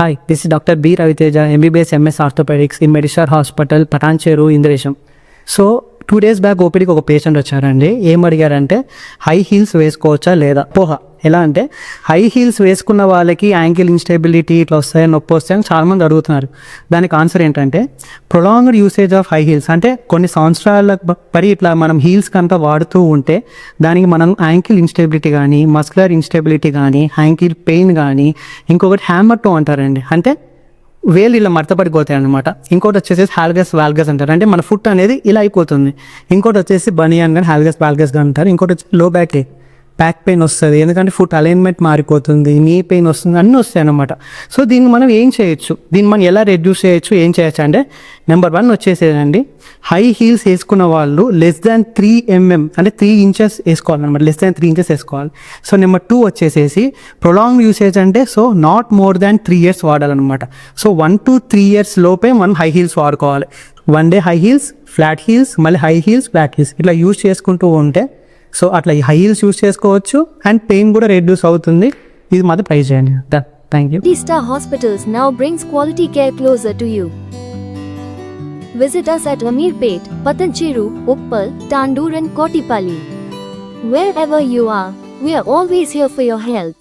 Hi, this is Dr. B. Raviteja, MBBS MS Orthopedics in Medishore Hospital, Patancheru, Indresham. So, two days back ఓపీడీకి ఒక patient వచ్చారండి ఏం అడిగారంటే high heels వేసుకోవచ్చా లేదా పోహ ఎలా అంటే హై హీల్స్ వేసుకున్న వాళ్ళకి యాంకిల్ ఇన్స్టెబిలిటీ ఇట్లా వస్తాయి నొప్పి వస్తాయని చాలామంది అడుగుతున్నారు దానికి ఆన్సర్ ఏంటంటే prolonged usage of high heels అంటే కొన్ని సంవత్సరాల పరి ఇట్లా మనం హీల్స్ కనుక వాడుతూ ఉంటే దానికి మనం యాంకిల్ ఇన్స్టెబిలిటీ కానీ మస్కులర్ ఇన్స్టెబిలిటీ కానీ యాంకిల్ పెయిన్ కానీ ఇంకొకటి హ్యామర్ టో అంటారండి అంటే వేలు ఇలా మడతపడిపోతాయి అనమాట ఇంకోటి వచ్చేసి హాల్గస్ వాల్గస్ అంటారు అంటే మన ఫుట్ అనేది ఇలా అయిపోతుంది ఇంకోటి వచ్చేసి బనియాన్ కానీ హాల్గస్ వాల్గస్ అంటారు ఇంకోటి వచ్చి లో బ్యాక్ బ్యాక్ పెయిన్ వస్తుంది ఎందుకంటే ఫుట్ అలైన్మెంట్ మారిపోతుంది నీ పెయిన్ వస్తుంది అన్నీ వస్తాయి అన్నమాట సో దీన్ని మనం ఏం చేయొచ్చు దీన్ని మనం ఎలా రెడ్యూస్ చేయొచ్చు ఏం చేయొచ్చు అంటే నెంబర్ వన్ వచ్చేసేదండి హై హీల్స్ వేసుకున్న వాళ్ళు లెస్ దాన్ త్రీ ఎంఎం అంటే త్రీ ఇంచెస్ వేసుకోవాలన్నమాట లెస్ దాన్ త్రీ ఇంచెస్ వేసుకోవాలి సో నెంబర్ టూ వచ్చేసేసి ప్రొలాంగ్ యూసేజ్ అంటే so not more than three years వాడాలన్నమాట so one to three years లోపే మనం హై హీల్స్ వాడుకోవాలి one day high heels flat heels మళ్ళీ high heels flat heels ఇట్లా use చేసుకుంటూ ఉంటే సో అట్లా ఈ హై హీల్స్ యూస్ చేసుకోవచ్చు అండ్ పెయిన్ కూడా రెడ్యూస్ అవుతుంది ఇది మాత్రం ట్రై చేయండి done thank you the star hospitals now brings quality care closer to you Visit us at Amirpet, Patancheru, Uppal, Tandur and Kotipalli. Wherever you are, we are always here for your health.